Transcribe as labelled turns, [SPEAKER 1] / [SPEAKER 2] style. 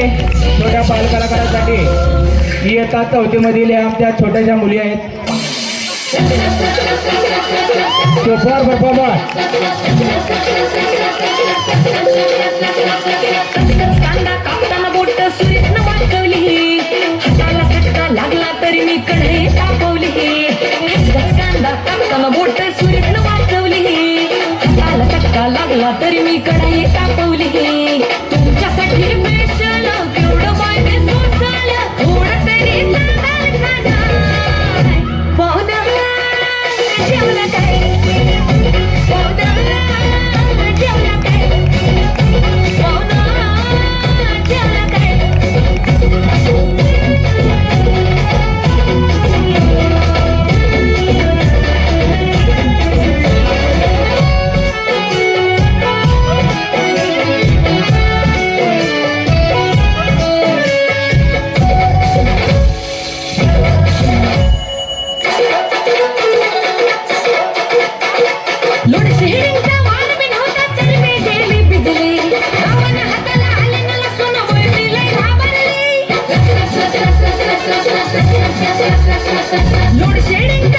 [SPEAKER 1] छोट्या बालकलाकारांसाठी इयत्ता चौथीमधील आमच्या छोट्याशा मुली आहेत सुपर परफॉर्मन्स
[SPEAKER 2] लागला तरी मी कडे तापवली ही बोट लागला तरी मी Notice shading?